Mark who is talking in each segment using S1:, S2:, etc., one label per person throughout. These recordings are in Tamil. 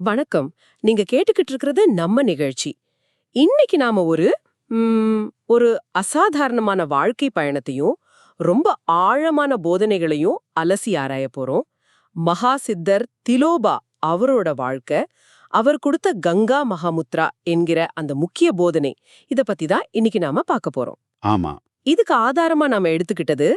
S1: வணக்கம். நீங்க கேட்டுக்கிட்டு இருக்கிறது நம்ம நிகழ்ச்சி. இன்னைக்கு நாம ஒரு ஒரு அசாதாரணமான வாழ்க்கை பயணத்தையும் ரொம்ப ஆழமான போதனைகளையும் அலசி ஆராய போறோம். மகா சித்தர் திலோபா அவரோட வாழ்க்கை அவர் கொடுத்த கங்கா மகாமுத்ரா என்கிற அந்த முக்கிய போதனை இத பத்தி தான் இன்னைக்கு நாம பார்க்க போறோம்.
S2: ஆமா.
S1: இதுக்கு ஆதாரமா நாம எடுத்துக்கிட்டது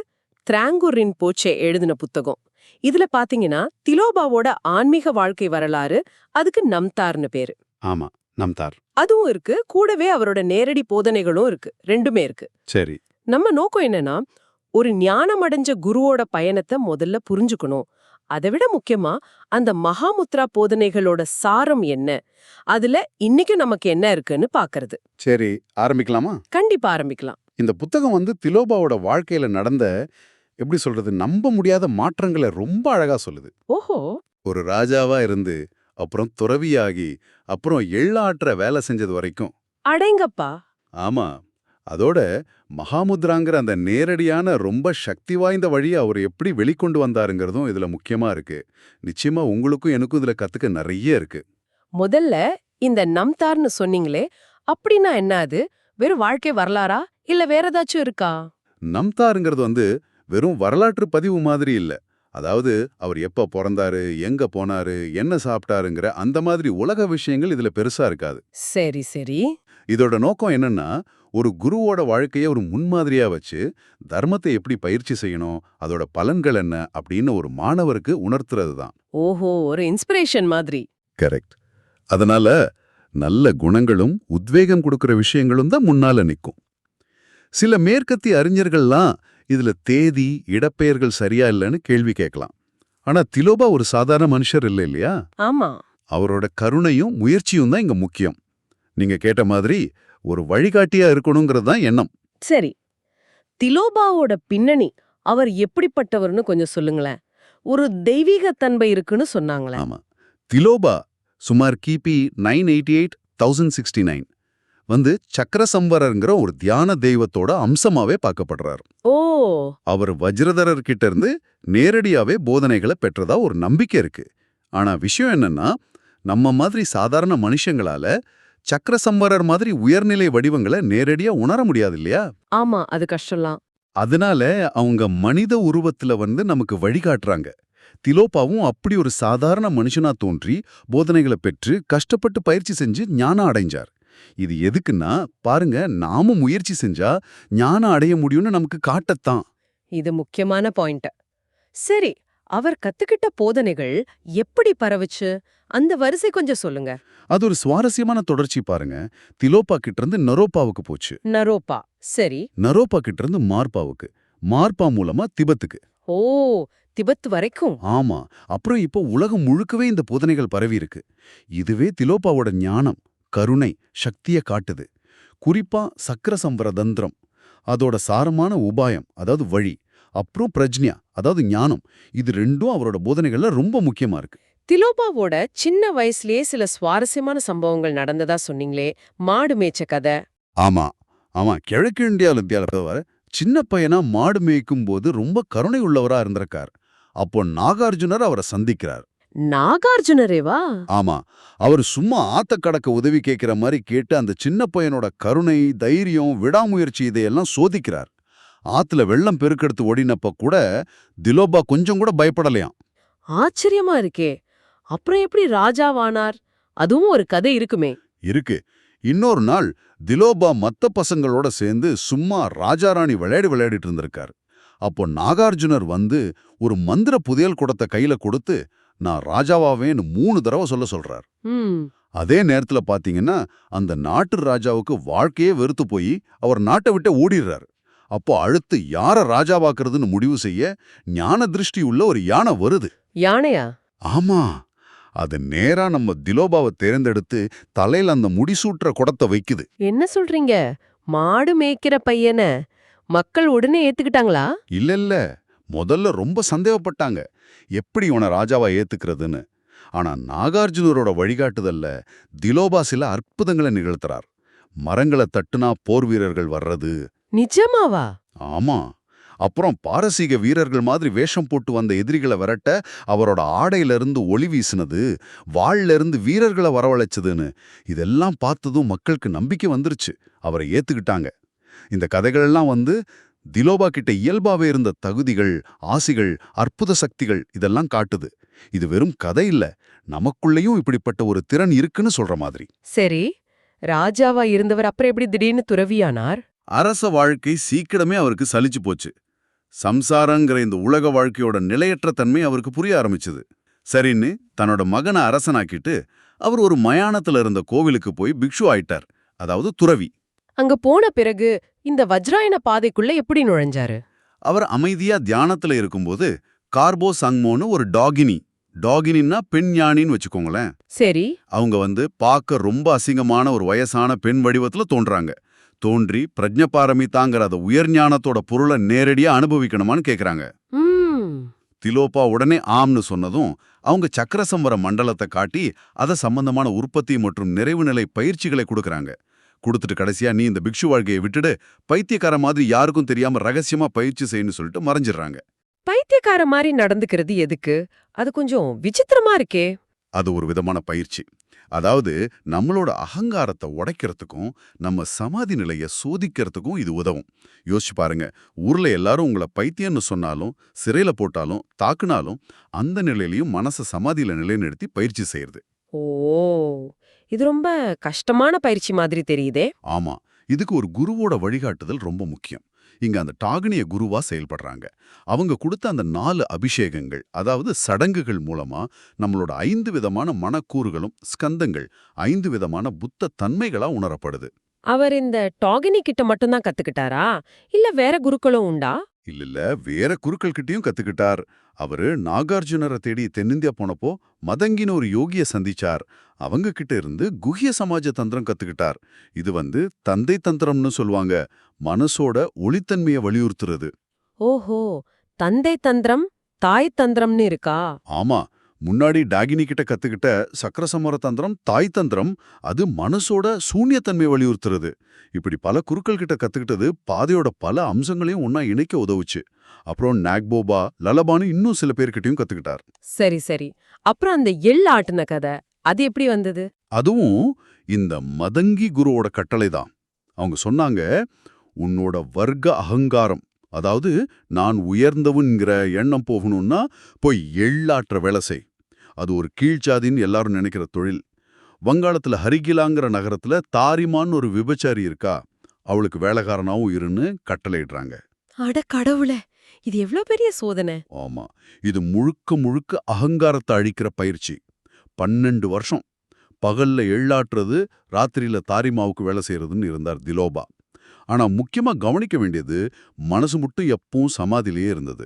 S1: திராங்கூரின் போச்சே எழுதின புத்தகம். இதுல பாத்தீங்கன்னா திலோபாவோட ஆன்மீக வாழ்க்கை வரலாறு அதுக்கு நம்தார்னு பேரு.
S2: ஆமா நம்தார்.
S1: அதுவும் இருக்கு. கூடவே அவரோட நேரடி போதனைகளும் இருக்கு. ரெண்டுமே இருக்கு.
S2: சரி.
S1: நம்ம நோக்கம் என்னன்னா ஒரு ஞானம் அடைஞ்ச குருவோட பயணத்தை முதல்ல புரிஞ்சுக்கணும். அதை விட முக்கியமா அந்த மகாமுத்ரா போதனைகளோட சாரம் என்ன? அதுல இன்னைக்கும் நமக்கு என்ன இருக்குன்னு பாக்குறது.
S2: சரி ஆரம்பிக்கலாமா?
S1: கண்டிப்பா ஆரம்பிக்கலாம்.
S2: இந்த புத்தகம் வந்து திலோபாவோட வாழ்க்கையில நடந்த எப்படி சொல்றது? நம்ப முடியாத மாற்றங்களை ரொம்ப அழகா சொல்லுது.
S1: ஓஹோ!
S2: ஒரு ராஜாவா இருந்து அப்புறம் துறவியாகி அப்புறம் எள்ளாற்ற வேலை செஞ்சது வரைக்கும்.
S1: அடேங்கப்பா!
S2: ஆமா. அதோட மகாமுத்ராங்கிற அந்த நேரடியான ரொம்ப சக்தி வாய்ந்த வழியை அவர் எப்படி வெளிக்கொண்டு வந்தாருங்கிறதும் இதுல முக்கியமா இருக்கு. நிச்சயமா உங்களுக்கும் எனக்கும் இதுல கத்துக்க நிறைய இருக்கு.
S1: முதல்ல இந்த நம்தார்னு சொன்னீங்களே அப்படின்னா என்ன அது? வெறும் வாழ்க்கை வரலாறா? இல்ல வேற ஏதாச்சும் இருக்கா?
S2: நம்தாருங்கிறது வந்து வெறும் வரலாற்று பதிவு மாதிரி இல்ல. அதாவது அவர் எப்ப பிறந்தாரு எங்க போனாரு என்ன சாப்பிட்டாருங்கிற அந்த மாதிரி உலக விஷயங்கள் இதுல பெருசா இருக்காது.
S1: சரி சரி.
S2: இதோட நோக்கம் என்னன்னா ஒரு குருவோட வாழ்க்கைய ஒரு முன்மாதிரியா வச்சு தர்மத்தை எப்படி பயிற்சி செய்யணும் அதோட பலன்கள் என்ன அப்படின்னு ஒரு மாணவருக்கு உணர்த்துறது தான்.
S1: ஓஹோ ஒரு இன்ஸ்பிரேஷன் மாதிரி.
S2: கரெக்ட் அதனால நல்ல குணங்களும் உத்வேகம் கொடுக்கிற விஷயங்களும் தான் முன்னால நிக்கும். சில மேற்கத்திய அறிஞர்கள்லாம் இதுல தேதி இடப்பெயர்கள் சரியா இல்லைன்னு கேள்வி கேட்கலாம். ஆனா திலோபா ஒரு சாதாரண மனுஷர் இல்லை இல்லையா?
S1: ஆமா.
S2: அவரோட கருணையும் முயற்சியும் தான் இங்க முக்கியம். நீங்க கேட்ட மாதிரி ஒரு வழிகாட்டியா இருக்கணுங்கிறது தான் எண்ணம்.
S1: சரி. திலோபாவோட பின்னணி அவர் எப்படிப்பட்டவர்னு கொஞ்சம் சொல்லுங்களேன். ஒரு தெய்வீக தன்மை இருக்குன்னு சொன்னாங்களே.
S2: ஆமா. திலோபா சுமார் கிபி nine eighty eight thousand sixty nine. வந்து சக்கரசம்பரங்கிற ஒரு தியான தெய்வத்தோட அம்சமாவே பார்க்கப்படுறார்.
S1: ஓ!
S2: அவர் வஜ்ரதரர் கிட்ட இருந்து நேரடியாவே போதனைகளை பெற்றதா ஒரு நம்பிக்கை இருக்கு. ஆனா விஷயம் என்னன்னா நம்ம மாதிரி சாதாரண மனுஷங்களால சக்கரசம்பரர் மாதிரி உயர்நிலை வடிவங்களை நேரடியா உணர முடியாது இல்லையா
S1: ஆமா அது கஷ்டம்லாம்.
S2: அதனால அவங்க மனித உருவத்துல வந்து நமக்கு வழிகாட்டுறாங்க. திலோப்பாவும் அப்படி ஒரு சாதாரண மனுஷனா தோன்றி போதனைகளை பெற்று கஷ்டப்பட்டு பயிற்சி செஞ்சு ஞானம் அடைஞ்சார். இது எதுக்குன்னா பாருங்க நாமும் முயற்சி செஞ்சா ஞானம் அடைய முடியும்னு நமக்கு காட்டத்தான்.
S1: இது முக்கியமான பாயிண்ட். சரி அவர் கத்துக்கிட்ட போதனைகள் எப்படி பரவுச்சு? அந்த வரிசை கொஞ்சம் சொல்லுங்க.
S2: அது ஒரு சுவாரஸ்யமான தொடர்ச்சி பாருங்க. திலோப்பா கிட்ட இருந்து நரோப்பாவுக்கு போச்சு.
S1: நரோப்பா சரி.
S2: நரோப்பா கிட்ட இருந்து மார்பாவுக்கு. மார்பா மூலமா திபத்துக்கு.
S1: ஓ திபெத் வரைக்கும்.
S2: ஆமா அப்புறம் இப்போ உலகம் முழுக்கவே இந்த போதனைகள் பரவி இருக்கு இதுவே திலோப்பாவோட ஞானம். கருணை சக்திய காட்டுது. குறிப்பா சக்கரசம்பர தந்திரம் அதோட சாரமான உபாயம் அதாவது வழி அப்புறம் பிரஜ்ஞா அதாவது ஞானம் இது ரெண்டும் அவரோட போதனைகள்ல ரொம்ப முக்கியமா இருக்கு.
S1: திலோபாவோட சின்ன வயசுலயே சில சுவாரஸ்யமான சம்பவங்கள் நடந்ததா சொன்னீங்களே மாடு மேய்ச்ச கதை.
S2: ஆமா ஆமா கிழக்கு இந்தியாவில் இந்தியாவில் சின்ன பையனா மாடு மேய்க்கும் போது ரொம்ப கருணை உள்ளவரா இருந்திருக்கார். அப்போ நாகார்ஜுனர் அவரை சந்திக்கிறார்.
S1: நாகார்ஜுனரேவா?
S2: ஆமா. அவர் சும்மா ஆத்த கடக்க உதவி கேட்கிற மாதிரி கேட்டு அந்த சின்ன பையனோட கருணை தைரியம் விடாமுயற்சி இதையெல்லாம் சோதிக்கிறார். ஆத்துல வெள்ளம் பெருக்கெடுத்து ஓடினப்ப கூட திலோபா கொஞ்சம் கூட பயப்படலையாம்.
S1: ஆச்சரியமா இருக்கே. அப்புறம் எப்படி ராஜாவானார்? அதுவும் ஒரு கதை இருக்குமே.
S2: இருக்கு. இன்னொரு நாள் திலோபா மத்த பசங்களோட சேர்ந்து சும்மா ராஜாராணி விளையாடி விளையாடிட்டு இருந்திருக்கார். அப்போ நாகார்ஜுனர் வந்து ஒரு மந்திர புதையல் குடத்தை கையில கொடுத்து நான் ராஜாவாவேன்னு மூணு தடவை சொல்ல சொல்றார். அதே நேரத்துல பாத்தீங்கன்னா அந்த நாட்டு ராஜாவுக்கு வாழ்க்கையே வெறுத்து போய் அவர் நாட்டை விட்டு ஓடிடுறாரு. அப்போ அடுத்து யார ராஜாவாக்குறதுன்னு முடிவு செய்ய ஞான திருஷ்டி உள்ள ஒரு யானை வருது.
S1: யானையா?
S2: ஆமா. அது நேரா நம்ம திலோபாவை தேர்ந்தெடுத்து தலையில அந்த முடிசூட்டுற குடத்தை வைக்குது.
S1: என்ன சொல்றீங்க? மாடு மேய்க்கிற பையன மக்கள் உடனே ஏத்துக்கிட்டாங்களா?
S2: இல்ல இல்ல. முதல்ல ரொம்ப சந்தேகப்பட்டாங்க. எப்படி இவனை ராஜாவா ஏத்துக்கிறதுன்னு. ஆனா நாகார்ஜுனரோட வழிகாட்டுதல்ல திலோபா சில அற்புதங்களை நிகழ்த்துறார். மரங்களை தட்டுனா போர் வீரர்கள் வர்றது.
S1: நிஜமாவா?
S2: ஆமா. அப்புறம் பாரசீக வீரர்கள் மாதிரி வேஷம் போட்டு வந்த எதிரிகளை விரட்ட அவரோட ஆடையிலிருந்து ஒளி வீசினது வாள்ல இருந்து வீரர்களை வரவழைச்சதுன்னு. இதெல்லாம் பார்த்ததும் மக்களுக்கு நம்பிக்கை வந்துருச்சு. அவரை ஏத்துக்கிட்டாங்க. இந்த கதைகளெல்லாம் வந்து திலோபா கிட்ட இயல்பாவே இருந்த தகுதிகள் ஆசிகள் அற்புத சக்திகள் இதெல்லாம் காட்டுது. இது வெறும் கதை இல்ல. நமக்குள்ளேயும் இப்படிப்பட்ட ஒரு திறன் இருக்குன்னு சொல்ற மாதிரி.
S1: சரி. ராஜாவா இருந்தவர் அப்புறம் எப்படி திடீர்னு துறவியானார்?
S2: அரச வாழ்க்கை சீக்கிரமே அவருக்கு சலிச்சு போச்சு. சம்சாரங்கிற இந்த உலக வாழ்க்கையோட நிலையற்ற தன்மை அவருக்கு புரிய ஆரம்பிச்சது. சரின்னு தன்னோட மகனை அரசனாக்கிட்டு அவர் ஒரு மயானத்துல இருந்த கோவிலுக்கு போய் பிக்ஷு ஆயிட்டார். அதாவது துறவி.
S1: அங்க போன பிறகு இந்த வஜ்ராயன பாதைக்குள்ள எப்படி நுழைஞ்சாரு?
S2: அவர் அமைதியா தியானத்துல இருக்கும்போது கார்போ சங்மோன்னு ஒரு டாகினி. டாகினின்னா பெண் ஞானின்னு வச்சுக்கோங்களேன்.
S1: சரி.
S2: அவங்க வந்து பார்க்க ரொம்ப அசிங்கமான ஒரு வயசான பெண் வடிவத்துல தோன்றாங்க. தோன்றி பிரஜ்ஞபாரமிதாங்கிற அந்த உயர் ஞானத்தோட பொருளை நேரடியா அனுபவிக்கணுமான்னு கேக்குறாங்க.
S1: ம்.
S2: திலோப்பா உடனே ஆம்னு சொன்னதும் அவங்க சக்கரசம்பர மண்டலத்தை காட்டி அத சம்பந்தமான உற்பத்தி மற்றும் நிறைவு நிலை பயிற்சிகளை கொடுக்கறாங்க. கொடுத்துட்டு கடைசியா நீ இந்த பிக்ஷு வாழ்க்கையை விட்டுடு பைத்தியக்கார மாதிரி யாருக்கும் தெரியாம ரகசியமா பயிற்சி செய்யணும்னு சொல்லிட்டு மறைஞ்சிடுறாங்க.
S1: பைத்தியக்கார மாதிரி நடந்துக்கிறது எதுக்கு? அது கொஞ்சம் விசித்திரமா இருக்கே.
S2: அது ஒரு விதமான பயிற்சி. அதாவது நம்மளோட அகங்காரத்தை உடைக்கிறதுக்கும் நம்ம சமாதி நிலையை சோதிக்கிறதுக்கும் இது உதவும். யோசிச்சு பாருங்க ஊர்ல எல்லாரும் உங்களை பைத்தியம்னு சொன்னாலும் சிறையில போட்டாலும் தாக்குனாலும் அந்த நிலையிலையும் மனசை சமாதியில நிலைநிறுத்தி பயிற்சி செய்யறது.
S1: ஓ! இது ரொம்ப கஷ்டமான பயிற்சி மாதிரி தெரியுதே.
S2: ஆமா. இதுக்கு ஒரு குருவோட வழிகாட்டுதல் ரொம்ப முக்கியம். இங்க அந்த டாகனிய குருவா செயல்படுறாங்க. அவங்க கொடுத்த அந்த நாலு அபிஷேகங்கள் அதாவது சடங்குகள் மூலமா நம்மளோட ஐந்து விதமான மனக்கூறுகளும் ஸ்கந்தங்கள் ஐந்து விதமான புத்த தன்மைகளா உணரப்படுது.
S1: அவர் இந்த டாகினி கிட்ட மட்டும்தான் கத்துக்கிட்டாரா? இல்ல வேற குருக்களும் உண்டா?
S2: இல்ல இல்ல வேற குருக்கள் கிட்டயும் கத்துக்கிட்டார். அவரு நாகார்ஜுனரை தேடி தென்னிந்தியா போனப்போ மதங்கின ஒரு யோகிய சந்திச்சார். அவங்க கிட்ட இருந்து குஹ்ய சமாஜ தந்திரம் கத்துக்கிட்டார். இது வந்து தந்தை தந்திரம்னு சொல்லுவாங்க. மனசோட ஒளித்தன்மையை வலியுறுத்துறது.
S1: ஓஹோ தந்தை தந்திரம் தாய் தந்திரம்னு இருக்கா?
S2: ஆமா முன்னாடி டாகினி கிட்ட கத்துக்கிட்ட சக்கரசமர தந்திரம் தாய் தந்திரம் அது மனசோட சூன்யத்தன்மையை வலியுறுத்துறது. இப்படி பல குருக்கள் கிட்ட கத்துக்கிட்டது பாதையோட பல அம்சங்களையும் ஒன்னா இணைக்க உதவுச்சு. அப்புறம் நாக்போபா லலபானு இன்னும் சில பேர்கிட்டயும் கத்துக்கிட்டார்.
S1: சரி சரி. அப்புறம் அந்த எள் ஆட்டுன கதை அது எப்படி வந்தது?
S2: அதுவும் இந்த மதங்கி குருவோட கட்டளை தான். அவங்க சொன்னாங்க உன்னோட வர்க்க அகங்காரம் அதாவது நான் உயர்ந்தவன்கிற எண்ணம் போகணும்னா போய் எள்ளாற்ற வேலை செய். அது ஒரு கீழ்ச்சாதின்னு எல்லாரும் நினைக்கிற தொழில். வங்காளத்துல ஹரிகிலாங்கிற நகரத்துல தாரிமான்னு ஒரு விபச்சாரி இருக்கா அவளுக்கு வேலைக்காரனாவும் இருன்னு கட்டளையிடுறாங்க.
S1: அட கடவுளே இது எவ்ளோ பெரிய சோதனை?
S2: ஆமா இது முழுக்க முழுக்க அகங்காரத்தை அழிக்கிற பயிற்சி. பன்னெண்டு வருஷம். பகல்ல எள்ளாற்றுறது ராத்திரியில தாரிமாவுக்கு வேலை செய்யறதுன்னு இருந்தார் திலோபா. ஆனா முக்கியமா கவனிக்க வேண்டியது மனசு மட்டும் எப்பவும் சமாதிலேயே இருந்தது.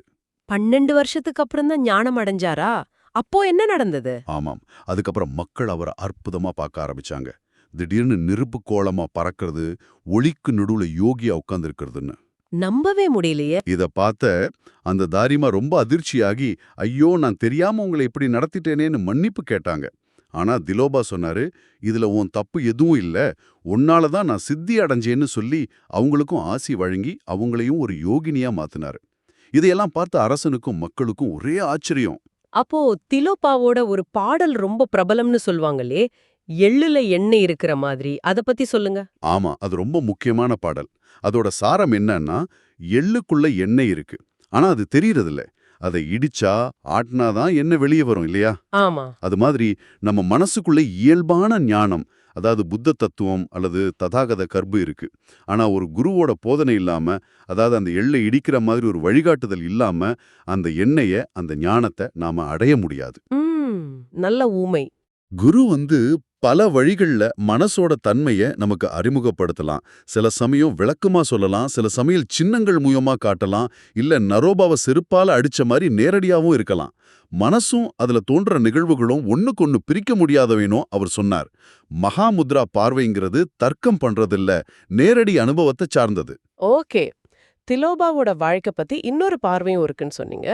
S1: பன்னெண்டு வருஷத்துக்கு அப்புறம் தான் ஞானம் அடைஞ்சாரா? அப்போ என்ன நடந்தது?
S2: ஆமாம். அதுக்கப்புறம் மக்கள் அவரை அற்புதமா பார்க்க ஆரம்பிச்சாங்க. திடீர்னு நெருப்பு கோலமா பறக்கிறது ஒளிக்கு நடுவுல யோகியா உட்கார்ந்திருக்கிறதுன்னு.
S1: நம்பவே முடியலையே.
S2: இத பார்த்த அந்த தாரிமா ரொம்ப அதிர்ச்சியாகி ஐயோ நான் தெரியாம உங்களை இப்படி நடத்திட்டேனேன்னு மன்னிப்பு கேட்டாங்க. ஆனா திலோபா சொன்னாரு இதுல உன் தப்பு எதுவும் இல்ல. உன்னால தான் நான் சித்தி அடைஞ்சேன்னு சொல்லி அவங்களுக்கும் ஆசி வழங்கி அவங்களையும் ஒரு யோகினியா மாத்தினாரு. இதையெல்லாம் பார்த்த அரசனுக்கும் மக்களுக்கும் ஒரே ஆச்சரியம்.
S1: அப்போ திலோப்பாவோட ஒரு பாடல் ரொம்ப பிரபலம்னு சொல்வாங்களே எள்ளுல எண்ணெய் இருக்கிற மாதிரி. அத பத்தி சொல்லுங்க.
S2: ஆமா அது ரொம்ப முக்கியமான பாடல். அதோட சாரம் என்னன்னா எள்ளுக்குள்ள எண்ணெய் இருக்கு. ஆனா அது தெரியறதில்ல. அதை இடிச்சா ஆட்டினாதான் எண்ணெய் வெளியே வரும் இல்லையா?
S1: ஆமா.
S2: அது மாதிரி நம்ம மனசுக்குள்ள இயல்பான ஞானம் அதாவது புத்த தத்துவம் அல்லது ததாகத கர்ப்பு இருக்கு. ஆனா ஒரு குருவோட போதனை இல்லாம அதாவது அந்த எள்ளை இடிக்கிற மாதிரி ஒரு வழிகாட்டுதல் இல்லாம அந்த எண்ணெய அந்த ஞானத்தை நாம அடைய முடியாது.
S1: நல்ல ஊமை.
S2: குரு வந்து பல வழிகள்ல மனசோட தன்மைய நமக்கு அறிமுகப்படுத்தலாம். சில சமயம் விளக்கமா சொல்லலாம் சில சமயம் சின்னங்கள் மூலமா காட்டலாம் இல்ல நரோபாவை செருப்பால அடிச்ச மாதிரி நேரடியாவும் இருக்கலாம். மனசும் அதுல தோன்ற நிகழ்வுகளும் ஒண்ணுக்கொன்னு பிரிக்க முடியாதவேனோ அவர் சொன்னார். மகாமுத்ரா பார்வைங்கிறது தர்க்கம் பண்றதில்ல நேரடி அனுபவத்தை சார்ந்தது.
S1: ஓகே. திலோபாவோட வாழ்க்கை பத்தி இன்னொரு பார்வையும் இருக்குன்னு சொன்னீங்க.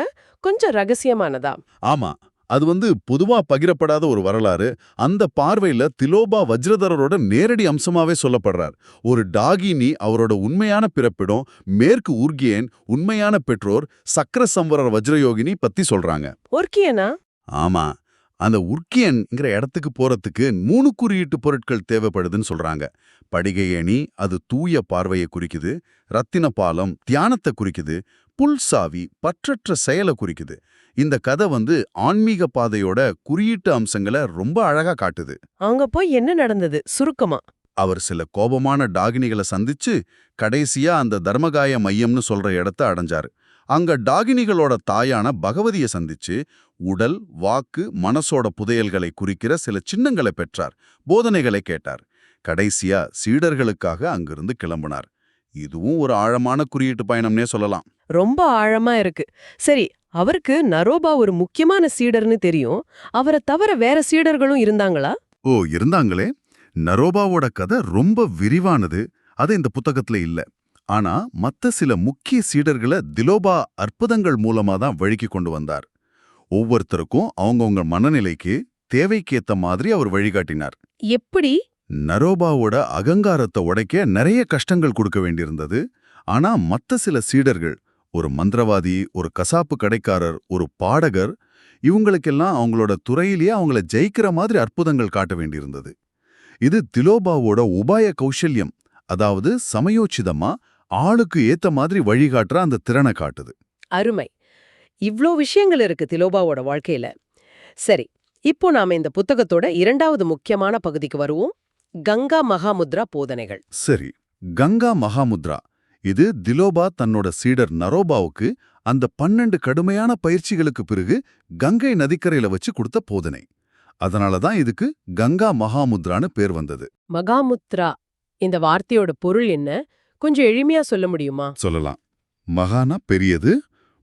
S1: கொஞ்சம் ரகசியமானதா?
S2: ஆமா. அது வந்து பொதுவா பகிரப்படாத ஒரு வரலாறு. அந்த பார்வையில திலோபா வஜ்ரதரரோட நேரடி அம்சமாவே சொல்லப்படுறார். ஒரு டாகினி அவரோட உண்மையான பிறப்பிடம் மேற்கு உர்கியன் உண்மையான பெற்றோர் சக்கர சம்பரர் வஜ்ரயோகினி பத்தி சொல்றாங்க.
S1: ஒர்க்கியனா
S2: ஆமா. அந்த உர்கியன்ங்கிற இடத்துக்கு போறதுக்கு மூணு குறியீட்டு பொருட்கள் தேவைப்படுதுன்னு சொல்றாங்க. படிகை அணி அது தூய பார்வையை குறிக்குது ரத்தின பாலம் தியானத்தை குறிக்குது புல்சாவி பற்றற்ற செயலை குறிக்குது. இந்த கதை வந்து ஆன்மீக பாதையோட குறியீட்டு அம்சங்களை ரொம்ப அழகா காட்டுது.
S1: அங்க போய் என்ன நடந்தது? சுருக்கமா.
S2: அவர் சில கோபமான டாகினிகளை சந்திச்சு கடைசியா அந்த தர்மகாய மையம்னு சொல்ற இடத்த அடைஞ்சாரு. அங்க டாகினிகளோட தாயான பகவதிய சந்திச்சு உடல் வாக்கு மனசோட புதையல்களை குறிக்கிற சில சின்னங்களை பெற்றார். போதனைகளை கேட்டார். கடைசியா சீடர்களுக்காக அங்கிருந்து கிளம்பினார். இதுவும் ஒரு ஆழமான குறியீட்டு பயணம்னே சொல்லலாம்.
S1: ரொம்ப ஆழமா இருக்கு. சரி அவருக்கு நரோபா ஒரு முக்கியமான சீடர்னு தெரியும். அவரை தவிர வேற சீடர்களும் இருந்தாங்களா?
S2: ஓ இருந்தாங்களே. நரோபாவோட கதை ரொம்ப விரிவானது. அது இந்த புத்தகத்துல இல்ல. ஆனா மத்த சில முக்கிய சீடர்களை திலோபா அற்புதங்கள் மூலமா தான் வழிக்கு கொண்டு வந்தார். ஒவ்வொருத்தருக்கும் அவங்கவங்க மனநிலைக்கு தேவைக்கேத்த மாதிரி அவர் வழிகாட்டினார்.
S1: எப்படி?
S2: நரோபாவோட அகங்காரத்தை உடைக்க நிறைய கஷ்டங்கள் கொடுக்க வேண்டியிருந்தது. ஆனா மத்த சில சீடர்கள் ஒரு மந்திரவாதி ஒரு கசாப்பு கடைக்காரர் ஒரு பாடகர் இவங்களுக்கெல்லாம் அவங்களோட துறையிலேயே அவங்கள ஜெயிக்கிற மாதிரி அற்புதங்கள் காட்ட வேண்டியிருந்தது. இது திலோபாவோட உபாய கௌசல்யம் அதாவது சமயோச்சிதமா ஆளுக்கு ஏத்த மாதிரி வழிகாட்டுற அந்த திறனை காட்டுது.
S1: அருமை. இவ்ளோ விஷயங்கள் இருக்கு திலோபாவோட வாழ்க்கையில. சரி இப்போ நாம இந்த புத்தகத்தோட இரண்டாவது முக்கியமான பகுதிக்கு வருவோம். கங்கா மகாமுத்ரா போதனைகள்.
S2: சரி கங்கா மகாமுத்ரா. இது திலோபா தன்னோட சீடர் நரோபாவுக்கு அந்த பன்னெண்டு கடுமையான பயிற்சிகளுக்கு பிறகு கங்கை நதிக்கரையில வச்சு கொடுத்த போதனை. அதனால தான் இதுக்கு கங்கா மகாமுத்ரான்னு பேர் வந்தது.
S1: மகாமுத்ரா இந்த வார்த்தையோட பொருள் என்ன? கொஞ்சம் எளிமையா சொல்ல முடியுமா?
S2: சொல்லலாம். மகானா பெரியது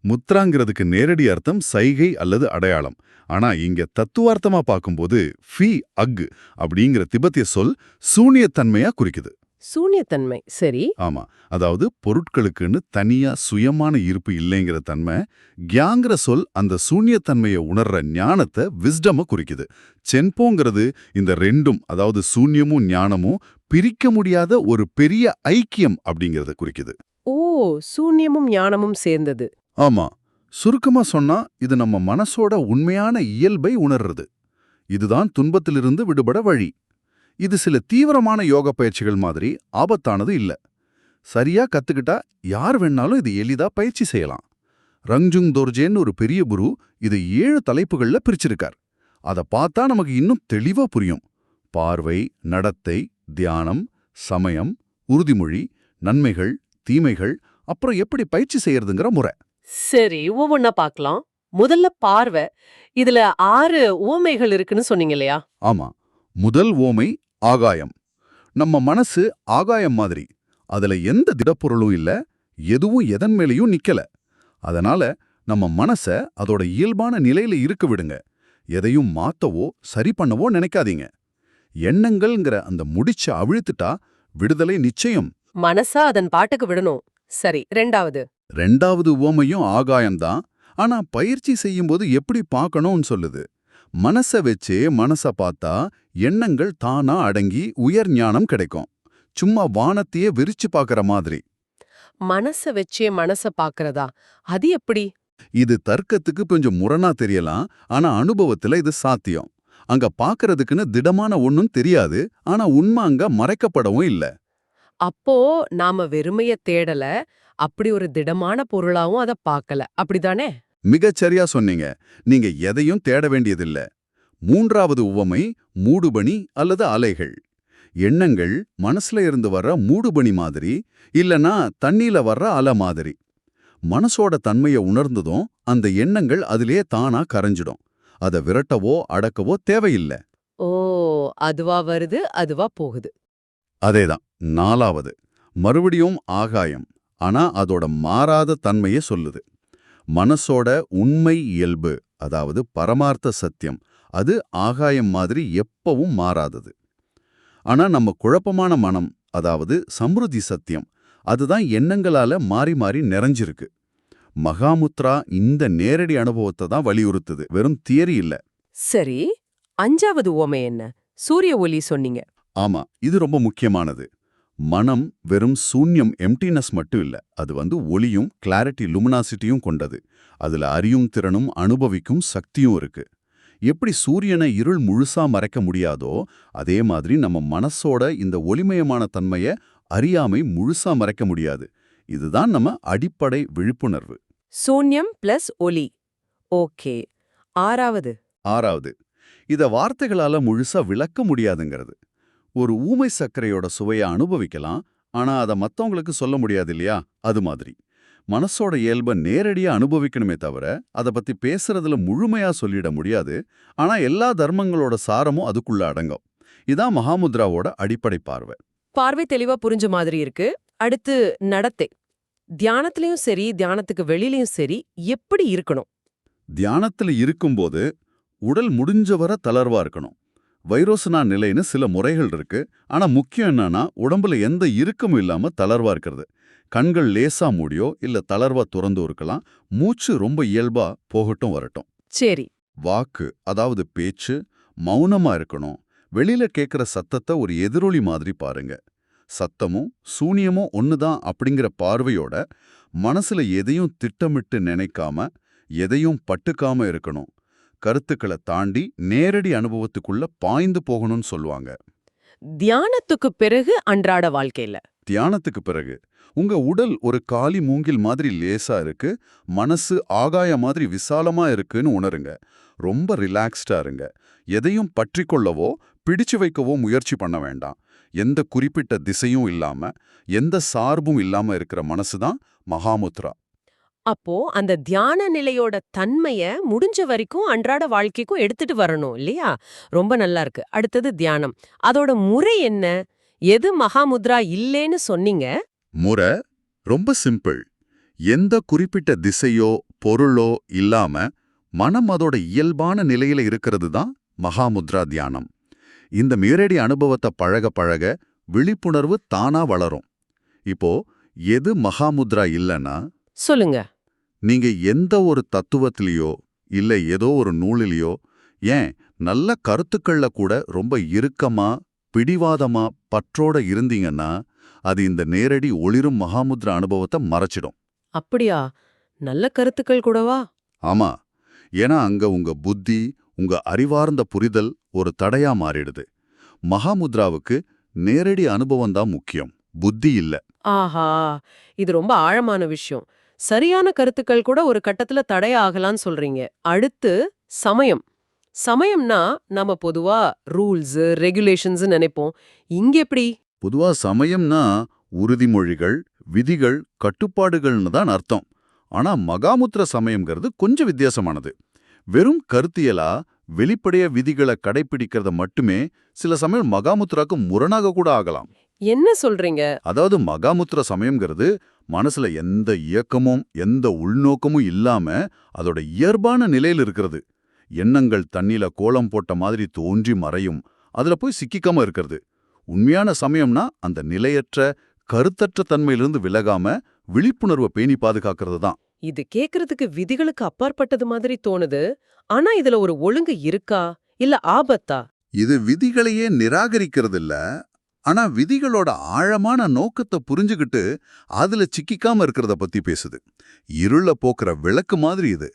S2: முத்ராங்கிறதுக்கு நேரடி அர்த்தம் சைகை அல்லது அடையாளம். ஆனா இங்க தத்துவார்த்தமா பார்க்கும்போது ஃபி அக் அப்படிங்கிற திபெத்திய சொல் சூனியத்தன்மையா குறிக்குது.
S1: சூன்யத்தன்மை சரி.
S2: ஆமா அதாவது பொருட்களுக்குன்னு தனியா சுயமான இருப்பு இல்லைங்கிற தன்மை கியாங்கிற சொல் அந்த சூன்யத்தன்மையை உணர்ற ஞானத்தை விஸ்டம குறிக்குது. சென்போங்கிறது இந்த ரெண்டும் அதாவது சூன்யமும் ஞானமும் பிரிக்க முடியாத ஒரு பெரிய ஐக்கியம் அப்படிங்கறத குறிக்குது.
S1: ஓ சூன்யமும் ஞானமும் சேர்ந்தது.
S2: ஆமா. சுருக்கமா சொன்னா இது நம்ம மனசோட உண்மையான இயல்பை உணர்றது. இதுதான் துன்பத்திலிருந்து விடுபட வழி. இது சில தீவிரமான யோக பயிற்சிகள் மாதிரி ஆபத்தானது இல்ல. சரியா கத்துக்கிட்டா யார் வேணாலும் இது எளிதா பயிற்சி செய்யலாம். ரங்ஜுங் தோர்ஜேன்னு ஒரு பெரிய குரு இதை ஏழு தலைப்புகள்ல பிரிச்சிருக்கார். அத பார்த்தா நமக்கு இன்னும் தெளிவா புரியும். பார்வை நடத்தை தியானம் சமயம் உறுதிமொழி நன்மைகள் தீமைகள் அப்புறம் எப்படி பயிற்சி செய்யறதுங்கிற முறை.
S1: சரி ஒவ்வொன்னா பார்க்கலாம் முதல்ல பார்வை. இதுல ஆறு ஓமைகள் இருக்குன்னு சொன்னீங்க இல்லையா
S2: ஆமா. முதல் ஓமை ஆகாயம். நம்ம மனசு ஆகாயம் மாதிரி. அதுல எந்த திடப்பொருளும் இல்ல எதுவும் எதன் மேலேயும் நிக்கல. அதனால நம்ம மனச அதோட இயல்பான நிலையில இருக்க விடுங்க. எதையும் மாத்தவோ சரி பண்ணவோ நினைக்காதீங்க. எண்ணங்கள்ங்கிற அந்த முடிச்ச அவிழ்த்துட்டா விடுதலை நிச்சயம்.
S1: மனசா அதன் பாட்டுக்கு விடணும். சரி ரெண்டாவது.
S2: ரெண்டாவது உவமையும் ஆகாயம்தான். ஆனா பயிற்சி செய்யும்போது எப்படி பார்க்கணும்னு சொல்லுது. மனச வச்சே மனச பார்த்தா எண்ணங்கள் தானா அடங்கி உயர் ஞானம் கிடைக்கும். சும்மா வானத்தையே விரிச்சு பார்க்கற மாதிரி.
S1: மனச வச்சே மனச பாக்குறதா அது எப்படி?
S2: இது தர்க்கத்துக்கு கொஞ்சம் முரணா தெரியலாம். ஆனா அனுபவத்துல இது சாத்தியம். அங்க பார்க்கறதுக்குன்னு திடமான ஒண்ணும் தெரியாது. ஆனா உண்மை அங்க மறைக்கப்படவும் இல்ல.
S1: அப்போ நாம வெறுமைய தேடல. அப்படி ஒரு திடமான பொருளாவும் அத பார்க்கல அப்படிதானே?
S2: மிகச்சரியா சொன்னீங்க. நீங்க எதையும் தேட வேண்டியதில்ல. மூன்றாவது உவமை மூடுபனி அல்லது அலைகள். எண்ணங்கள் மனசுல இருந்து வர்ற மூடுபனி மாதிரி இல்லனா தண்ணியில வர்ற அலை மாதிரி. மனசோட தன்மையை உணர்ந்ததும் அந்த எண்ணங்கள் அதிலே தானா கரைஞ்சிடும். அத விரட்டவோ அடக்கவோ தேவையில்லை.
S1: ஓ அதுவா வருது அதுவா போகுது.
S2: அதேதான். நாலாவது மறுபடியும் ஆகாயம் ஆனா அதோட மாறாத தன்மையை சொல்லுது. மனசோட உண்மை இயல்பு அதாவது பரமார்த்த சத்தியம் அது ஆகாயம் மாதிரி எப்பவும் மாறாதது. ஆனா நம்ம குழப்பமான மனம் அதாவது சம்ருதி சத்தியம் அதுதான் எண்ணங்களால மாறி மாறி நிறைஞ்சிருக்கு. மகாமுத்ரா இந்த நேரடி அனுபவத்தை தான் வலியுறுத்துது வெறும் தியரி இல்ல.
S1: சரி அஞ்சாவது ஓமை என்ன? சூரிய ஒளி சொன்னீங்க.
S2: ஆமா இது ரொம்ப முக்கியமானது. மனம் வெறும் சூன்யம் எம்டினஸ் மட்டும் இல்ல அது வந்து ஒளியும் கிளாரிட்டி லுமினாசிட்டியும் கொண்டது. அதுல அறியும் திறனும் அனுபவிக்கும் சக்தியும் இருக்கு. எப்படி சூரியனை இருள் முழுசா மறைக்க முடியாதோ அதே மாதிரி நம்ம மனசோட இந்த ஒளிமயமான தன்மைய அறியாமை முழுசா மறைக்க முடியாது. இதுதான் நம்ம அடிப்படை விழிப்புணர்வு.
S1: சூன்யம் பிளஸ் ஒளி. ஓகே. ஆறாவது.
S2: ஆறாவது. இத வார்த்தைகளால முழுசா விளக்க முடியாதுங்கிறது. ஒரு ஊமை சர்க்கரையோட சுவையை அனுபவிக்கலாம் ஆனா அத மத்தவங்களுக்கு சொல்ல முடியாது இல்லையா? அது மாதிரி. மனசோட இயல்பை நேரடியா அனுபவிக்கணுமே தவிர அத பத்தி பேசுறதுல முழுமையா சொல்லிட முடியாது. ஆனா எல்லா தர்மங்களோட சாரமும் அதுக்குள்ள அடங்கும். இதான் மகாமுத்ராவோட அடிப்படை பார்வை.
S1: பார்வை தெளிவா புரிஞ்ச மாதிரி இருக்கு. அடுத்து நடத்தை. தியானத்திலயும் சரி தியானத்துக்கு வெளியிலயும் சரி எப்படி இருக்கணும்?
S2: தியானத்துல இருக்கும்போது உடல் முடிஞ்ச வர தளர்வா இருக்கணும். வைரோசனா நிலைன்னு சில முறைகள் இருக்கு. ஆனா முக்கியம் என்னன்னா உடம்புல எந்த இறுக்கமும் இல்லாம தளர்வா இருக்கிறது. கண்கள் லேசா மூடியோ இல்ல தளர்வா துறந்து இருக்கலாம். மூச்சு ரொம்ப இயல்பா போகட்டும் வரட்டும்.
S1: சரி.
S2: வாக்கு அதாவது பேச்சு மௌனமா இருக்கணும். வெளியில கேட்கிற சத்தத்தை ஒரு எதிரொலி மாதிரி பாருங்க. சத்தமும் சூனியமும் ஒண்ணுதான் அப்படிங்கிற பார்வையோட மனசுல எதையும் திட்டமிட்டு நினைக்காம எதையும் பட்டுக்காம இருக்கணும். கருத்துக்களை தாண்டி நேரடி அனுபவத்துக்குள்ள பாய்ந்து போகணும்னு சொல்லுவாங்க.
S1: தியானத்துக்கு பிறகு அன்றாட வாழ்க்கையில.
S2: தியானத்துக்கு பிறகு. உங்க உடல் ஒரு காலி மூங்கில் மாதிரி லேசா இருக்கு மனசு ஆகாய மாதிரி விசாலமா இருக்குன்னு உணருங்க. ரொம்ப ரிலாக்ஸ்டா இருங்க. எதையும் பற்றிக்கொள்ளவோ பிடிச்சு வைக்கவோ முயற்சி பண்ண வேண்டாம். எந்த குறிப்பிட்ட திசையும் இல்லாம எந்த சார்பும் இல்லாம இருக்கிற மனசு தான் மகாமுத்ரா.
S1: அப்போ அந்த தியான நிலையோட தன்மைய முடிஞ்ச வரைக்கும் அன்றாட வாழ்க்கைக்கும் எடுத்துட்டு வரணும் இல்லையா? ரொம்ப நல்லா இருக்கு. அடுத்தது தியானம். அதோட முறை என்ன? எது மகாமுத்ரா இல்லேன்னு சொன்னீங்க?
S2: முறை ரொம்ப சிம்பிள். எந்த குறிப்பிட்ட திசையோ பொருளோ இல்லாம மனம் அதோட இயல்பான நிலையில இருக்கிறது தான் மகாமுத்ரா தியானம். இந்த நேரடி அனுபவத்தை பழக பழக விழிப்புணர்வு தானா வளரும். இப்போ எது மகாமுத்ரா இல்லைன்னா
S1: சொல்லுங்க.
S2: நீங்க எந்த ஒரு தத்துவத்திலேயோ இல்ல ஏதோ ஒரு நூலிலேயோ ஏன் நல்ல கருத்துக்கள்ல கூட ரொம்ப இறுக்கமா பிடிவாதமா பற்றோட இருந்தீங்கன்னா அது இந்த நேரடி ஒளிரும் மகாமுத்ரா அனுபவத்தை மறைச்சிடும்.
S1: அப்படியா? நல்ல கருத்துக்கள் கூடவா?
S2: ஆமா. ஏன்னா அங்க உங்க புத்தி உங்க அறிவார்ந்த புரிதல் ஒரு தடையா மாறிடுது. மகாமுத்ராவுக்கு நேரடி அனுபவம் தான் முக்கியம். புத்தி இல்ல.
S1: ஆஹா! இது ரொம்ப ஆழமான விஷயம். சரியான கருத்துக்கள் கூட ஒரு கட்டத்துல தடையாகலான்னு சொல்றீங்க. அடுத்து சமயம். சமயம்னா நம்ம பொதுவா ரூல்ஸ் ரெகுலேஷன்ஸ் நினைப்போம். இங்க எப்படி?
S2: பொதுவா சமயம்னா உறுதிமொழிகள் விதிகள் கட்டுப்பாடுகள்னு தான் அர்த்தம். ஆனா மகாமுத்திர சமயம்ங்கிறது கொஞ்சம் வித்தியாசமானது. வெறும் கருத்தியலா வெளிப்படைய விதிகளை கடைபிடிக்கிறத மட்டுமே சில சமயம் மகாமுத்ராக்கு முரணாக கூட ஆகலாம்.
S1: என்ன சொல்றீங்க?
S2: அதாவது மகாமுத்ர சமயம்ங்கிறது மனசுல எந்த இயக்கமும் எந்த உள்நோக்கமும் இல்லாம அதோட இயல்பான நிலையில் இருக்கிறது. எண்ணங்கள் தண்ணில கோலம் போட்ட மாதிரி தோன்றி மறையும். அதுல போய் சிக்கிக்காம இருக்கிறது. உண்மையான சமயம்னா அந்த நிலையற்ற கருத்தற்ற தன்மையிலிருந்து விலகாம விழிப்புணர்வை பேணி பாதுகாக்கிறது தான்.
S1: இது கேக்குறதுக்கு விதிகளுக்கு அப்பாற்பட்டது மாதிரி தோணுது. ஆனா இதுல ஒரு ஒழுங்கு இருக்கா? இல்ல ஆபத்தா?
S2: இது விதிகளையே நிராகரிக்கிறது இல்ல ஆனா விதிகளோட ஆழமான நோக்கத்தை புரிஞ்சுகிட்டு அதுல சிக்கிக்காம இருக்கிறத பத்தி பேசுது. இருள போக்குற விளக்கு மாதிரி இது.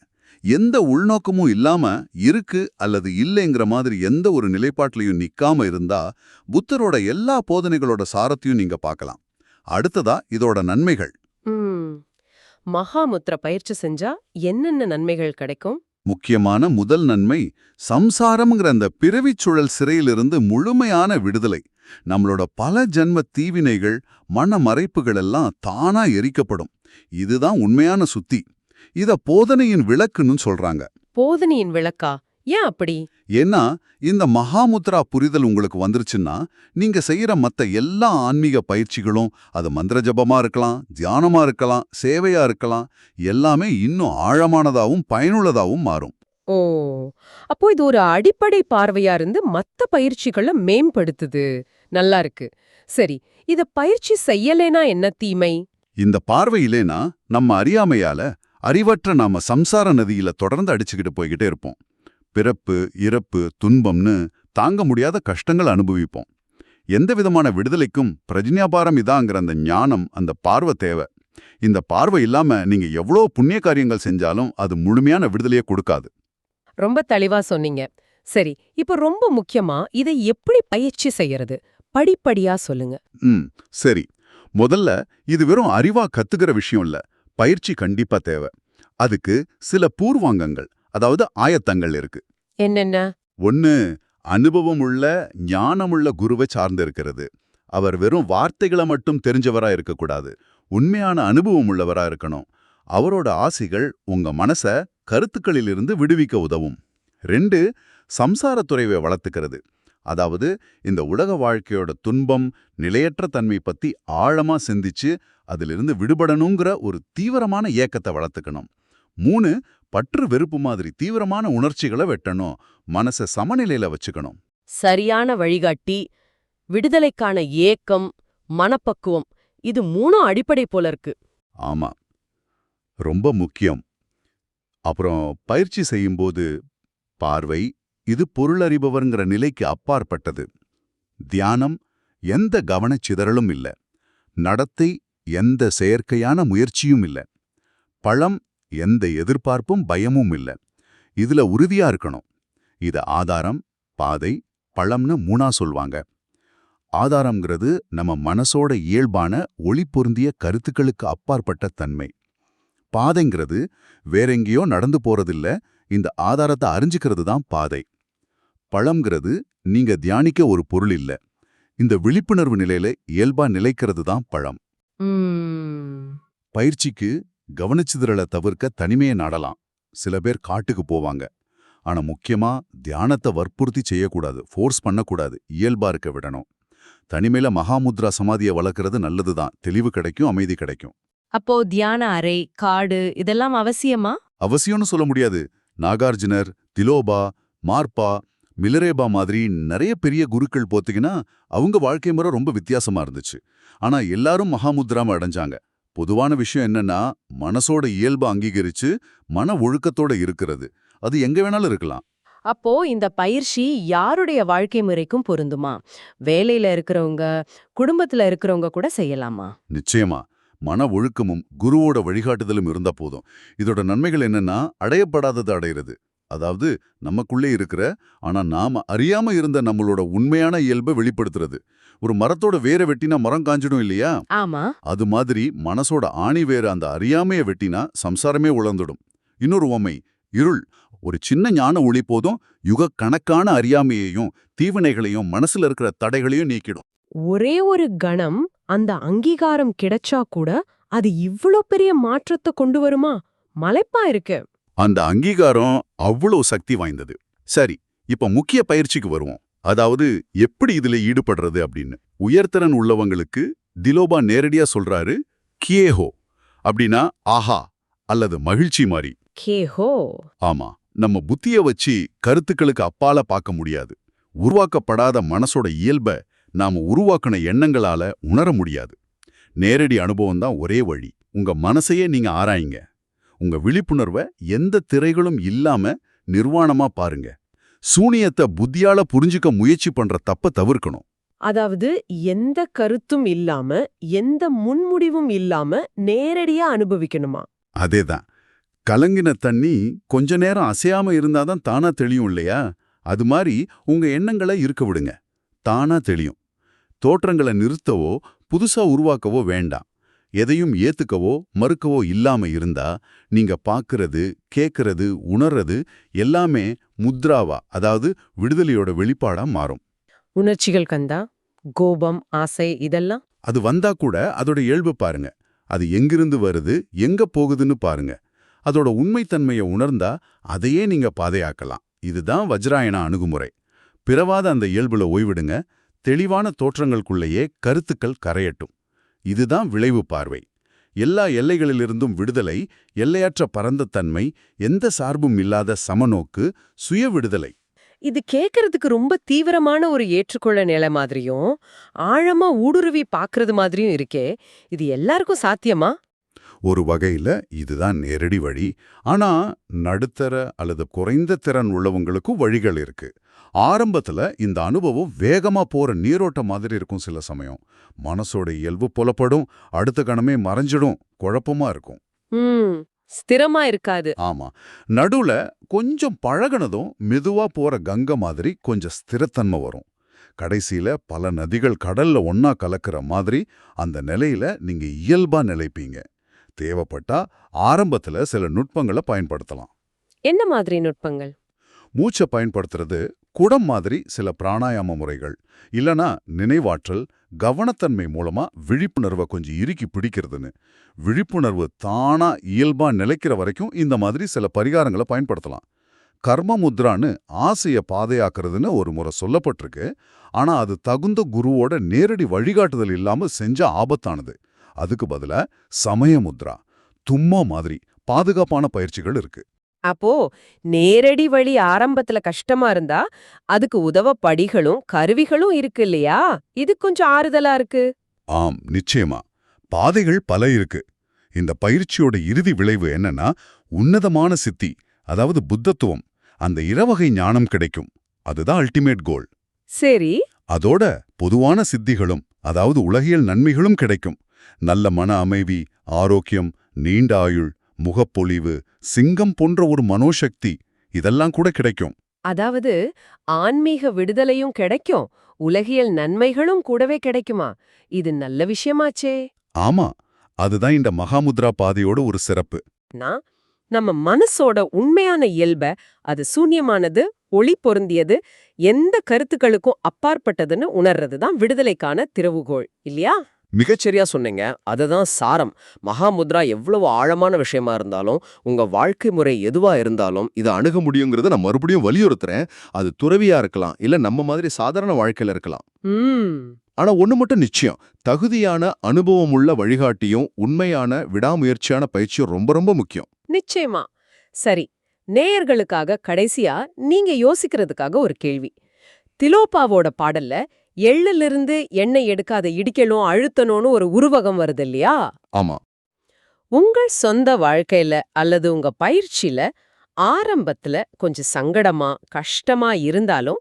S2: எந்த உள்நோக்கமும் இல்லாம இருக்கு அல்லது இல்லைங்கிற மாதிரி எந்த ஒரு நிலைப்பாட்டிலையும் நிக்காம இருந்தா புத்தரோட எல்லா போதனைகளோட சாரத்தையும் நீங்க பார்க்கலாம். அடுத்ததா இதோட நன்மைகள்.
S1: மகாமுத்திர பயிற்சி செஞ்சா என்னென்ன நன்மைகள் கிடைக்கும்?
S2: முக்கியமான முதல் நன்மை சம்சாரம்ங்கிற அந்த பிறவிச் சுழல் சிறையிலிருந்து முழுமையான விடுதலை. நம்மளோட பல ஜென்ம தீவினைகள் மன மறைப்புகள் எல்லாம் தானா எரிக்கப்படும். இதுதான் உண்மையான சுத்தி. இத போதனையின் விளக்குன்னு சொல்றாங்க.
S1: போதனையின் விளக்கா? ஏன் அப்படி?
S2: ஏன்னா இந்த மகாமுத்ரா புரிதல் உங்களுக்கு வந்துருச்சுன்னா நீங்க செய்யற மத்த எல்லா ஆன்மீக பயிற்சிகளும் அது மந்திர ஜபமா இருக்கலாம் தியானமா இருக்கலாம் சேவையா இருக்கலாம் எல்லாமே இன்னும் ஆழமானதாவும் பயனுள்ளதாவும் மாறும்.
S1: ஓ அப்போ இது ஒரு அடிப்படை பார்வையா இருந்து மத்த பயிற்சிகளை மேம்படுத்துது. நல்லா இருக்கு. சரி இத பயிற்சி செய்யலேனா என்ன தீமை?
S2: இந்த பார்வையிலேனா நம்ம அறியாமையால அறிவற்ற நாம சம்சார நதியில தொடர்ந்து அடிச்சுக்கிட்டு போய்கிட்டே இருப்போம். பிறப்பு இறப்பு துன்பம்னு தாங்க முடியாத கஷ்டங்கள் அனுபவிப்போம். எந்த விதமான விடுதலைக்கும் பிரஜ்ஞாபாரம் இதாங்கிற அந்த ஞானம் அந்த பார்வை தேவை. இந்த பார்வை இல்லாம நீங்க எவ்வளோ புண்ணிய காரியங்கள் செஞ்சாலும் அது முழுமையான விடுதலையை கொடுக்காது.
S1: ரொம்ப தெளிவா சொன்னீங்க. சரி இப்ப ரொம்ப முக்கியமா இதை எப்படி பயிற்சி செய்யறது? படிப்படியா சொல்லுங்க.
S2: ம் சரி. முதல்ல இது வெறும் அறிவா கத்துக்கிற விஷயம் இல்ல. பயிற்சி கண்டிப்பா தேவை. அதுக்கு சில பூர்வாங்கங்கள். அதாவது ஆயத்தங்கள் இருக்கு.
S1: என்னென்ன?
S2: ஒன்னு அனுபவமுள்ள ஞானமுள்ள குருவை சார்ந்து இருக்கிறது. அவர் வெறும் வார்த்தைகளை மட்டும் தெரிஞ்சவரா இருக்கக்கூடாது. உண்மையான அனுபவம் உள்ளவரா இருக்கணும். அவரோட ஆசிகள் உங்க மனச கருத்துக்களிலிருந்து விடுவிக்க உதவும். ரெண்டு சம்சாரத்துறைவை வளர்த்துக்கிறது. அதாவது இந்த உலக வாழ்க்கையோட துன்பம் நிலையற்ற தன்மை பத்தி ஆழமா சிந்திச்சு அதிலிருந்து விடுபடணுங்கிற ஒரு தீவிரமான ஏக்கத்தை வளர்த்துக்கணும். மூணு பற்று வெறுப்பு மாதிரி தீவிரமான உணர்ச்சிகளை வெட்டணும். மனசை சமநிலையில வச்சுக்கணும்.
S1: சரியான வழிகாட்டி விடுதலைக்கான ஏக்கம் மனப்பக்குவம் இது மூணும் அடிப்படை போல இருக்கு.
S2: ஆமா. ரொம்ப முக்கியம். அப்புறம் பயிற்சி செய்யும்போது பார்வை இது பொருளறிபவர்ங்கிற நிலைக்கு அப்பாற்பட்டது. தியானம் எந்த கவனச்சிதறலும் இல்ல. நடத்தை எந்த செயற்கையான முயற்சியும் இல்ல. பழம் எந்த எதிர்பார்ப்பும் பயமும் இல்ல. இதுல உறுதியா இருக்கணும். இது ஆதாரம் பாதை பழம்னு மூணா சொல்வாங்க. ஆதாரம்ங்கிறது நம்ம மனசோட இயல்பான ஒளி பொருந்திய கருத்துக்களுக்கு அப்பாற்பட்ட தன்மை. பாதைங்கிறது வேறெங்கேயோ நடந்து போறதில்ல இந்த ஆதாரத்தை அறிஞ்சுக்கிறது தான் பாதை. பழம்ங்கிறது நீங்க தியானிக்க ஒரு பொருள் இல்ல. இந்த விழிப்புணர்வு நிலையில இயல்பா நிலைக்கிறது தான் பழம். பயிற்சிக்கு கவனிச்சுதிரலை தவிர்க்க தனிமையை நாடலாம். சில பேர் காட்டுக்கு போவாங்க. ஆனா முக்கியமா தியானத்தை வற்புறுத்தி செய்யக்கூடாது. ஃபோர்ஸ் பண்ணக்கூடாது. இயல்பா இருக்க விடணும். தனிமையில மகாமுத்ரா சமாதியை வளர்க்கறது நல்லதுதான். தெளிவு கிடைக்கும் அமைதி கிடைக்கும்.
S1: அப்போ தியான அறை காடு இதெல்லாம் அவசியமா?
S2: அவசியம்னு சொல்ல முடியாது. நாகார்ஜுனர் திலோபா மார்பா மிலரேபா மாதிரி நிறைய பெரிய குருக்கள் போத்தீங்கன்னா அவங்க வாழ்க்கை முறை ரொம்ப வித்தியாசமா இருந்துச்சு. ஆனா எல்லாரும் மகாமுத்ராம அடைஞ்சாங்க. பொதுவான விஷயம் என்னன்னா மனசோட இயல்பு அங்கீகரிச்சு மன ஒழுக்கத்தோட இருக்கிறது. அது எங்க வேணாலும் இருக்கலாம்.
S1: அப்போ இந்த பயிற்சி யாருடைய வாழ்க்கை முறைக்கும் பொருந்துமா? வேலையில இருக்கிறவங்க குடும்பத்துல இருக்கிறவங்க கூட செய்யலாமா?
S2: நிச்சயமா. மன ஒழுக்கமும் குருவோட வழிகாட்டுதலும் இருந்தா போதும். இதோட நன்மைகள் என்னன்னா அடையப்படாதது அடையிறது. அதாவது நமக்குள்ளே இருக்கிற ஆனா நாம அறியாம இருந்த நம்மளோட உண்மையான இயல்பை வெளிப்படுத்துறது. ஒரு மரத்தோட வேரை வெட்டினா மரம் காஞ்சிடும் இல்லையா?
S1: ஆமா.
S2: அது மாதிரி மனசோட ஆணி வேறு அந்த அறியாமைய வெட்டினா சம்சாரமே உழந்துடும். இன்னொரு உவமை இருள். ஒரு சின்ன ஞான ஒளி போதும் யுக கணக்கான அறியாமையையும் தீவினைகளையும் மனசுல இருக்கிற தடைகளையும் நீக்கிடும்.
S1: ஒரே ஒரு கணம் அந்த அங்கீகாரம் கிடைச்சா கூட அது இவ்ளோ பெரிய மாற்றத்தை கொண்டு வருமா? மலைப்பா இருக்கு.
S2: அந்த அங்கீகாரம் அவ்வளவு சக்தி வாய்ந்தது. சரி இப்ப முக்கிய பயிற்சிக்கு வருவோம். அதாவது எப்படி இதுல ஈடுபடுறது அப்படின்னு. உயர்திறன் உள்ளவங்களுக்கு திலோபா நேரடியா சொல்றாரு கியேஹோ. அப்படின்னா ஆஹா அல்லது மகிழ்ச்சி மாதிரி
S1: கேஹோ
S2: ஆமா நம்ம புத்திய வச்சு கருத்துக்களுக்கு அப்பால பார்க்க முடியாது. உருவாக்கப்படாத மனசோட இயல்ப நாம உருவாக்கின எண்ணங்களால உணர முடியாது. நேரடி அனுபவம் தான் ஒரே வழி. உங்க மனசையே நீங்க ஆராயுங்க. உங்க விழிப்புணர்வை எந்த திரைகளும் இல்லாம நிர்வாணமா பாருங்க. சூனியத்தை புத்தியால புரிஞ்சுக்க முயற்சி பண்ற தப்ப தவிர்க்கணும்.
S1: அதாவது எந்த கருத்தும் இல்லாம எந்த முன்முடிவும் இல்லாம நேரடியா அனுபவிக்கணுமா?
S2: அதேதான். கலங்கின தண்ணி கொஞ்ச நேரம் அசையாம இருந்தாதான் தானா தெளியும் இல்லையா? அது மாதிரி உங்க எண்ணங்களை இருக்க விடுங்க. தானா தெளியும். தோற்றங்களை நிறுத்தவோ புதுசா உருவாக்கவோ வேண்டாம். எதையும் ஏத்துக்கவோ மறுக்கவோ இல்லாம இருந்தா நீங்க பாக்குறது கேக்குறது உணர்றது எல்லாமே முத்ராவா அதாவது விடுதலையோட வெளிப்பாடா மாறும்.
S1: உணர்ச்சிகள் கந்தா கோபம் ஆசை இதெல்லாம்?
S2: அது வந்தா கூட அதோட இயல்பு பாருங்க. அது எங்கிருந்து வருது எங்க போகுதுன்னு பாருங்க. அதோட உண்மைத்தன்மையை உணர்ந்தா அதையே நீங்க பாதையாக்கலாம். இதுதான் வஜ்ராயண அணுகுமுறை. பிறவாத அந்த இயல்புல ஓய்விடுங்க. தெளிவான தோற்றங்களுக்குள்ளேயே கருத்துக்கள் கரையட்டும். இதுதான் விளைவு பார்வை. எல்லா எல்லைகளிலிருந்தும் விடுதலை எல்லையற்ற பரந்த தன்மை எந்த சார்பும் இல்லாத சமநோக்கு சுய விடுதலை.
S1: இது கேட்கறதுக்கு ரொம்ப தீவிரமான ஒரு ஏற்றுக்கொள்ள நிலை மாதிரியும் ஆழமா ஊடுருவி பாக்குறது மாதிரியும் இருக்கே. இது எல்லாருக்கும் சாத்தியமா?
S2: ஒரு வகையில இதுதான் நேரடி வழி. ஆனா நடுத்தர அல்லது குறைந்த திறன் உள்ளவங்களுக்கும் வழிகள் இருக்கு. ஆரம்பத்துல இந்த அனுபவம் வேகமா போற நீரோட்டம் மாதிரி இருக்கும் சில சமயம். மனசோட இயல்பு புலப்படும் அடுத்த கணமே மறைஞ்சிடும் குழப்பமா இருக்கும்.
S1: ஸ்திரமா இருக்காது.
S2: ஆமா. நடுவுல கொஞ்சம் பழகுனதும் மெதுவா போற கங்கை மாதிரி கொஞ்சம் ஸ்திரத்தன்மை வரும். கடைசியில பல நதிகள் கடல்ல ஒன்னா கலக்கிற மாதிரி அந்த நிலையில நீங்க இயல்பா நிலைப்பீங்க. தேவைப்பட்டா ஆரம்பத்துல சில நுட்பங்களை பயன்படுத்தலாம்.
S1: என்ன மாதிரி நுட்பங்கள்?
S2: மூச்சை பயன்படுத்துறது குடம் மாதிரி சில பிராணாயாம முறைகள். இல்லனா நினைவாற்றல் கவனத்தன்மை மூலமா விழிப்புணர்வை கொஞ்சம் இறுக்கி பிடிக்கிறதுன்னு. விழிப்புணர்வு தானா இயல்பா நிலைக்கிற வரைக்கும் இந்த மாதிரி சில பரிகாரங்களை பயன்படுத்தலாம். கர்ம முத்ரான்னு ஆசைய பாதையாக்குறதுன்னு ஒரு முறை சொல்லப்பட்டிருக்கு. ஆனா அது தகுந்த குருவோட நேரடி வழிகாட்டுதல் இல்லாம செஞ்ச ஆபத்தானது. அதுக்கு பதிலா சமய முத்ரா தும்மா மாதிரி பாதுகாப்பான பயிற்சிகள் இருக்கு.
S1: அப்போ நேரடி வழி ஆரம்பத்துல கஷ்டமா இருந்தா அதுக்கு உதவ படிகளும் கருவிகளும் இருக்கு இல்லையா? இது கொஞ்சம் ஆறுதலா இருக்கு.
S2: ஆம் நிச்சயமா. பாதைகள் பல இருக்கு. இந்த பயிற்சியோட இறுதி விளைவு என்னன்னா உன்னதமான சித்தி அதாவது புத்தத்துவம் அந்த இரவகை ஞானம் கிடைக்கும். அதுதான் அல்டிமேட் கோல்
S1: சரி.
S2: அதோட பொதுவான சித்திகளும் அதாவது உலகியல் நன்மைகளும் கிடைக்கும். நல்ல மன அமைதி ஆரோக்கியம் நீண்ட ஆயுள் முகப்பொலிவு சிங்கம் போன்ற ஒரு மனோசக்தி இதெல்லாம் கூட கிடைக்கும்.
S1: அதாவது ஆன்மீக விடுதலையும் கிடைக்கும் உலகியல் நன்மைகளும் கூடவே கிடைக்குமா? இது நல்ல விஷயமாச்சே.
S2: ஆமா அதுதான் இந்த மகாமுத்ரா பாதையோட ஒரு சிறப்பு.
S1: நான் நம்ம மனசோட உண்மையான இயல்ப அது சூன்யமானது ஒளி பொருந்தியது எந்த கருத்துக்களுக்கும் அப்பாற்பட்டதுன்னு உணர்றது தான் விடுதலைக்கான திறவுகோள் இல்லையா?
S3: மிகச்சரியா சொன்னீங்க. அதுதான் சாரம். மகாமுத்ரா எவ்வளவு ஆழமான விஷயமா இருந்தாலும் உங்க வாழ்க்கை முறை எதுவா இருந்தாலும் இதை அணுக முடியுங்கிறத நான் மறுபடியும் வலியுறுத்துறேன். அது துறவியா இருக்கலாம் இல்ல நம்ம மாதிரி சாதாரண வாழ்க்கையில இருக்கலாம்.
S1: ம்.
S3: ஆனா ஒண்ணு மட்டும் நிச்சயம். தகுதியான அனுபவம் உள்ள வழிகாட்டியும் உண்மையான விடாமுயற்சியான பயிற்சியும் ரொம்ப ரொம்ப முக்கியம்.
S1: நிச்சயமா. சரி நேயர்களுக்காக கடைசியா நீங்க யோசிக்கிறதுக்காக ஒரு கேள்வி. திலோப்பாவோட பாடல்ல எள்ளிலிருந்து எண்ணெய் எடுக்காத இடிக்கணும் அழுத்தணும்னு ஒரு உருவகம் வருது இல்லையா
S3: ஆமா.
S1: உங்கள் சொந்த வாழ்க்கையில அல்லது உங்க பயிற்சியில ஆரம்பத்துல கொஞ்சம் சங்கடமா கஷ்டமா இருந்தாலும்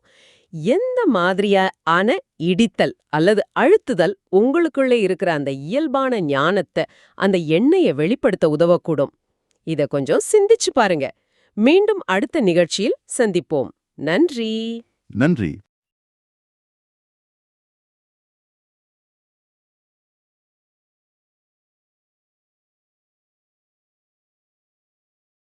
S1: எந்த மாதிரியான இடித்தல் அல்லது அழுத்துதல் உங்களுக்குள்ளே இருக்கிற அந்த இயல்பான ஞானத்தை அந்த எண்ணெயை வெளிப்படுத்த உதவக்கூடும். இத கொஞ்சம் சிந்திச்சு பாருங்க. மீண்டும் அடுத்த நிகழ்ச்சியில் சந்திப்போம். நன்றி.
S3: நன்றி.